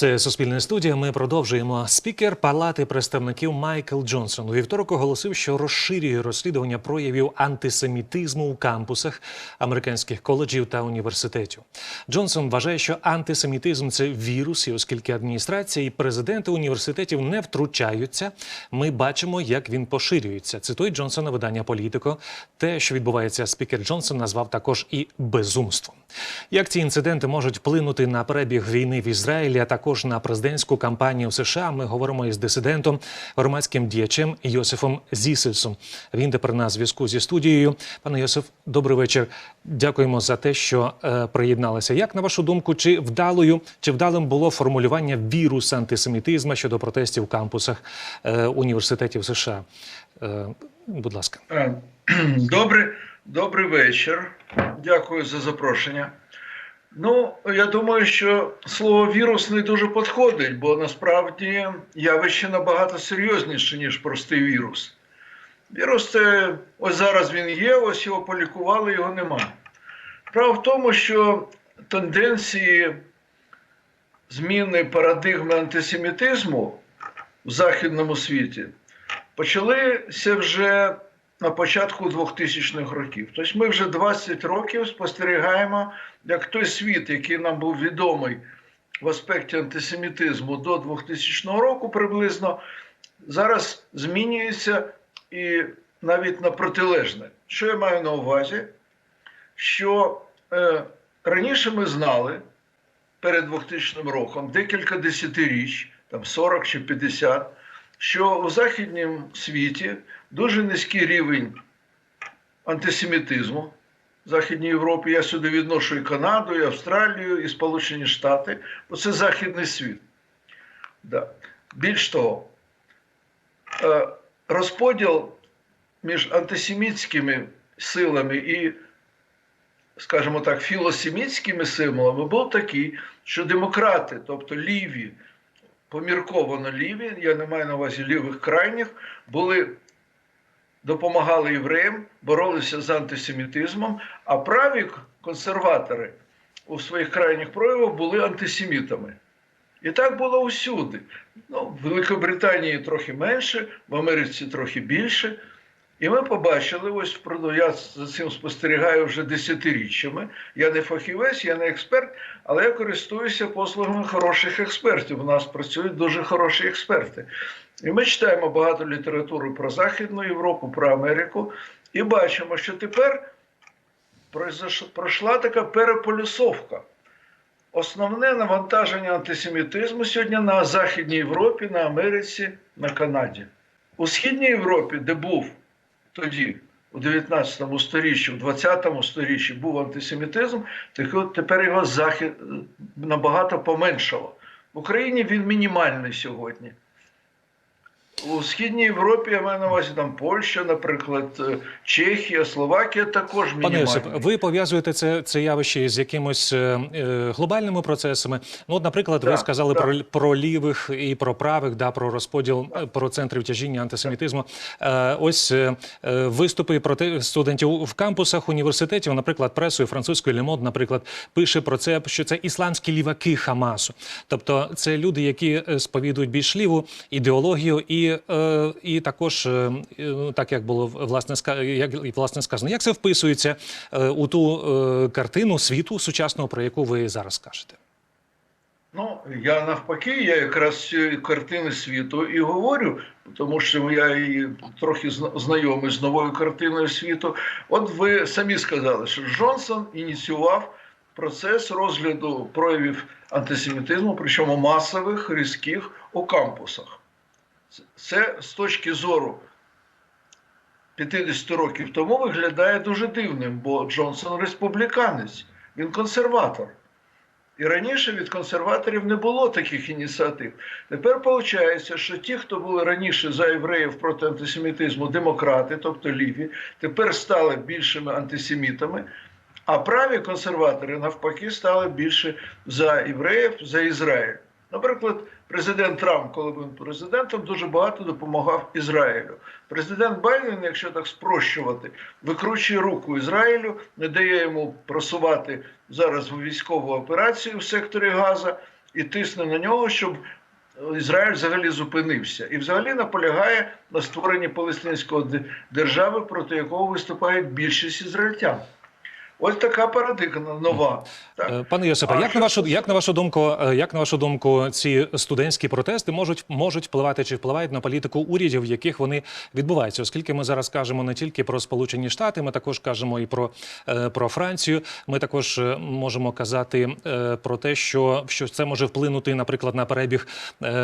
Це Суспільна студія. Ми продовжуємо. Спікер Палати представників Майкл Джонсон у вівторок оголосив, що розширює розслідування проявів антисемітизму у кампусах американських коледжів та університетів. Джонсон вважає, що антисемітизм це вірус, і оскільки адміністрація і президенти університетів не втручаються, ми бачимо, як він поширюється. Цитує Джонсона видання Політико. Те, що відбувається, спікер Джонсон назвав також і безумством. Як ці інциденти можуть вплинути на перебіг війни в Ізраїлі, а також на президентську кампанію в США, ми говоримо із дисидентом, громадським діячем Йосифом Зісельсом. Він тепер на зв'язку зі студією. Пане Йосиф, добрий вечір. Дякуємо за те, що е, приєдналися. Як на вашу думку, чи вдалою чи вдалим було формулювання вірусу антисемітизму щодо протестів в кампусах е, університетів США? Е, будь ласка. Е, Добрий, добрий вечір. Дякую за запрошення. Ну, я думаю, що слово вірус не дуже підходить, бо насправді явище набагато серйозніше, ніж простий вірус. Вірус це ось зараз він є, ось його полікували, його нема. Справа в тому, що тенденції зміни парадигми антисемітизму в західному світі почалися вже на початку 2000-х років. Тобто ми вже 20 років спостерігаємо, як той світ, який нам був відомий в аспекті антисемітизму до 2000 року приблизно, зараз змінюється і навіть на протилежне. Що я маю на увазі? Що е, раніше ми знали перед 2000 роком декілька десятиріч, там 40 чи 50, що у західному світі дуже низький рівень антисемітизму в Західній Європі. Я сюди відношу і Канаду, і Австралію, і Сполучені Штати, бо це західний світ. Да. Більш того, е, розподіл між антисемітськими силами і, скажімо так, філосемітськими силами був такий, що демократи, тобто ліві, помірковано ліві, я не маю на увазі лівих крайніх, були допомагали євреям, боролися з антисемітизмом, а праві консерватори у своїх крайніх проявах були антисемітами. І так було усюди. Ну, в Великобританії трохи менше, в Америці трохи більше. І ми побачили, ось я за цим спостерігаю вже десятиріччями. Я не фахівець, я не експерт, але я користуюся послугами хороших експертів. У нас працюють дуже хороші експерти. І ми читаємо багато літератури про Західну Європу, про Америку, і бачимо, що тепер пройшла така переполюсовка. Основне навантаження антисемітизму сьогодні на Західній Європі, на Америці, на Канаді. У Східній Європі, де був тоді, у 19 сторіччі, у 20 сторіччі був антисемітизм, так от тепер його захід набагато поменшало. В Україні він мінімальний сьогодні. У Східній Європі я маю на увазі там Польща, наприклад, е, Чехія, Словакія також Пане. Йосип, ви пов'язуєте це, це явище з якимось е, е, глобальними процесами. Ну, от, наприклад, ви сказали так. про, про лівих і про правих, да, про розподіл е, про центрів тяжіння антисемітизму. Е, ось е, виступи проти студентів в кампусах університетів, наприклад, пресою французької Лемод, наприклад, пише про це, що це ісламські ліваки Хамасу. Тобто, це люди, які сповідують більш ліву ідеологію, і, е, і також, е, е, так як було власне як і, власне сказано, як це вписується у ту картину світу сучасного, про яку ви зараз кажете? Ну, я навпаки, я якраз картини світу і говорю, тому що я і трохи знайомий з новою картиною світу. От ви самі сказали, що Джонсон ініціював процес розгляду проявів антисемітизму, причому масових, різких у кампусах. Це- з точки зору 50 років тому виглядає дуже дивним, бо Джонсон республіканець, він консерватор. І раніше від консерваторів не було таких ініціатив. Тепер виходить, що ті, хто були раніше за євреїв проти антисемітизму, демократи, тобто ліві, тепер стали більшими антисемітами, а праві консерватори навпаки стали більше за євреїв, за Ізраїль. Наприклад, президент Трамп, коли був президентом, дуже багато допомагав Ізраїлю. Президент Байден, якщо так спрощувати, викручує руку Ізраїлю, не дає йому просувати зараз військову операцію в секторі Газа. і тисне на нього, щоб Ізраїль взагалі зупинився. І взагалі наполягає на створенні палестинської держави, проти якого виступає більшість ізраїльтян. Ось така парадигма нова. Так? Е, Пане Йосипе, А як що на вашу як на вашу думку, е, як на вашу думку, ці студентські протести можуть можуть впливати чи впливають на політику урядів, в яких вони відбуваються? Оскільки ми зараз кажемо не тільки про Сполучені Штати, ми також кажемо і про, е, про Францію. Ми також можемо казати про те, що, що це може вплинути, наприклад, на перебіг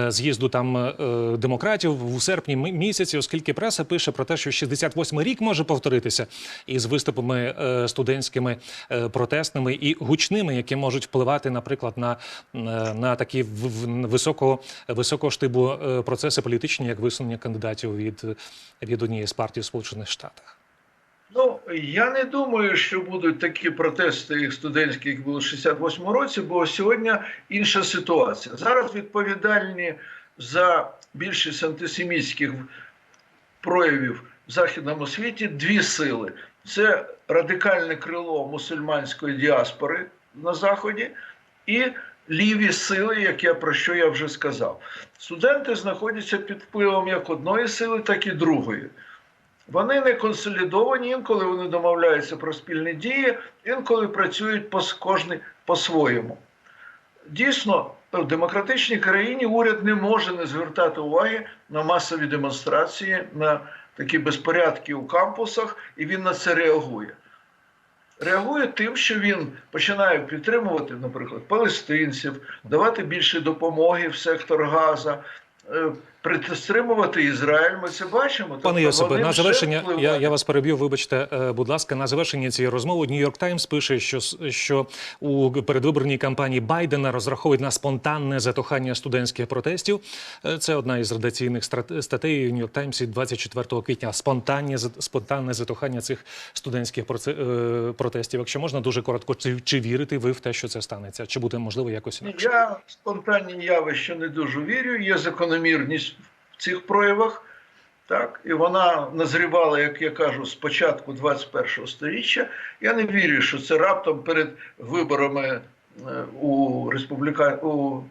з'їзду там демократів у серпні місяці, оскільки преса пише про те, що 68-й рік може повторитися із виступами студентськими е, протестними і гучними, які можуть впливати, наприклад, на, е, на такі високого, високого штибу е, процеси політичні, як висунення кандидатів від, від однієї з партій в Сполучених Штатах. Ну, я не думаю, що будуть такі протести студентські, як було в 68 році, бо сьогодні інша ситуація. Зараз відповідальні за більшість антисемітських проявів в західному світі дві сили: це радикальне крило мусульманської діаспори на заході і ліві сили, як я про що я вже сказав. Студенти знаходяться під впливом як одної сили, так і другої. Вони не консолідовані, інколи вони домовляються про спільні дії, інколи працюють по кожний по-своєму. Дійсно, в демократичній країні уряд не може не звертати уваги на масові демонстрації, на такі безпорядки у кампусах, і він на це реагує. Реагує тим, що він починає підтримувати, наприклад, палестинців, давати більше допомоги в сектор Газа, е, притримувати Ізраїль. Ми це бачимо. Пане Тобто Йосипе, на завершення я, я вас переб'ю. Вибачте, е, будь ласка, на завершення цієї розмови Нью-Йорк Таймс пише, що що у передвиборній кампанії Байдена розраховують на спонтанне затухання студентських протестів. Е, Це одна із редакційних статей у Нью-Йорк Таймсі 24 квітня. Спонтанне спонтанне затухання цих студентських е, протестів. Якщо можна, дуже коротко, чи, чи вірите ви в те, що це станеться? Чи буде можливо якось інакше? Я спонтанні явища не дуже вірю. Є закономірність цих проявах. Так, і вона назрівала, як я кажу, з початку 21 століття. Я не вірю, що це раптом перед виборами е, у республіка... у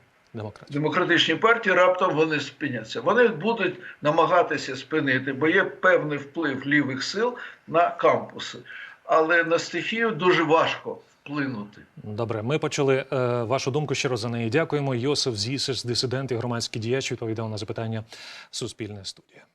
демократичній партії раптом вони спиняться. Вони будуть намагатися спинити, бо є певний вплив лівих сил на кампуси. Але на стихію дуже важко вплинути. Добре, ми почали е, вашу думку щиро за неї. Дякуємо. Йосиф Зісес, дисидент і громадський діяч, відповідав на запитання Суспільне студія.